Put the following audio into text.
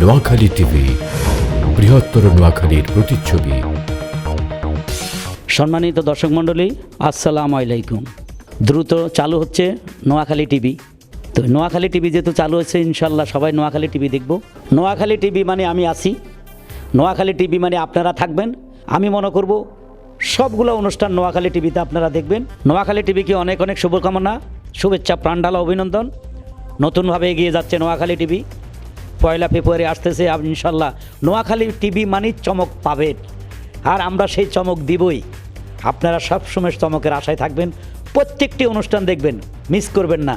Noakhali TV, বৃহত্তর নোয়াখালীর প্রতিচ্ছবি। সম্মানিত দর্শক মণ্ডলী, আসসালামু আলাইকুম। দ্রুত চালু হচ্ছে নোয়াখালী টিভি। তো নোয়াখালী টিভি যেহেতু চালু হয়েছে, ইনশাল্লাহ সবাই নোয়াখালী টিভি দেখব। নোয়াখালী টিভি মানে আমি আছি। নোয়াখালী টিভি মানে আপনারা থাকবেন। আমি মনে করব সবগুলো অনুষ্ঠান নোয়াখালী টিভিতে আপনারা দেখবেন। নোয়াখালী টিভিকে অনেক অনেক শুভকামনা, শুভেচ্ছা, প্রাণঢালা, অভিনন্দন। নতুনভাবে এগিয়ে যাচ্ছে নোয়াখালী টিভি। পয়লা ফেব্রুয়ারি আসতেছে ইনশাল্লাহ নোয়াখালী টিভি মানেই চমক পাবেন। আর আমরা সেই চমক দিবই। আপনারা সবসময় চমকের আশায় থাকবেন। প্রত্যেকটি অনুষ্ঠান দেখবেন। মিস করবেন না।